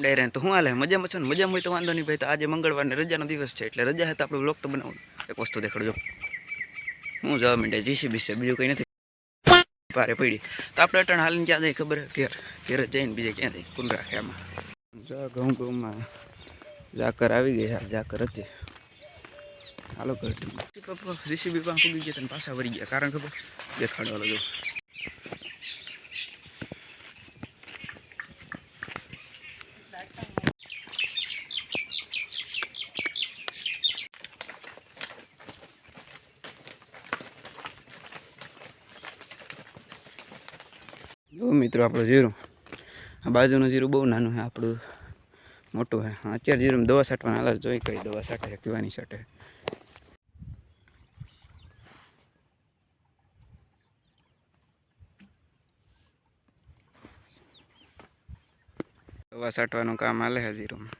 ડાયરા તો હું હાલે? મજામાં છો ને? મજામાં હોય તો વાંધો નહીં ભાઈ. તો આજે મંગળવારને રજાનો દિવસ છે, એટલે રજા હતા, આપણું બ્લોગ તો બનાવું એક વસ્તુ દેખાડજો. હું જવા માંડે જીસીબી છે, બીજું કંઈ નથી. પારે પડી. તો આપણે અટણ હાલીને ક્યાં જાય ખબર? ઘેર. ઘેર જઈને બીજે ક્યાં જાય કુન રાખે આમાં? જા, ઘઉં ઘઉંમાં. ઝાકર આવી ગઈ હા ઝાકર હતી. હાલો ઘર. જીસીબી પાસે પૂગી ગયા પાછા વળી ગયા. કારણ ખબર? દેખાડવા લાગ્યો. જો મિત્રો આપણું જીરું. આ બાજુનું જીરું બહુ નાનું છે આપણું મોટું છે. હા, અત્યારે જીરું દવા છાંટવાના હાલ જોઈ કઈ દવા છાંટે છે પીવાની છાંટે. દવા છાંટવાનું કામ હાલે છે જીરુમાં.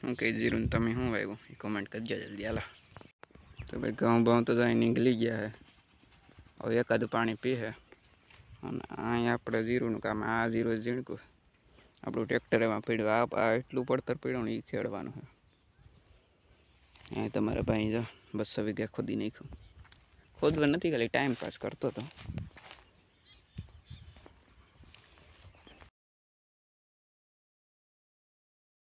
શું કહી જીરું તમે શું વાગ્યું એ કોમેન્ટ કરજો જલ્દી હાલો. તો ભાઈ ઘઉં ભાવ તો જાય નીકળી ગયા છે. હવે એકાદું પાણી પીએ અને અહીંયા આપણે જીરુંનું કામ, આ જીરું ઝીણકું. આપણું ટ્રેક્ટર એમાં પડ્યું. આ આ એટલું પડતર પીડ્યું ને એ ખેડવાનું છે. અહીં તમારા ભાઈ જો બસો વીઘા ખોદી નાખ્યું. ખોદવા નથી ખાલી ટાઈમ પાસ કરતો હતો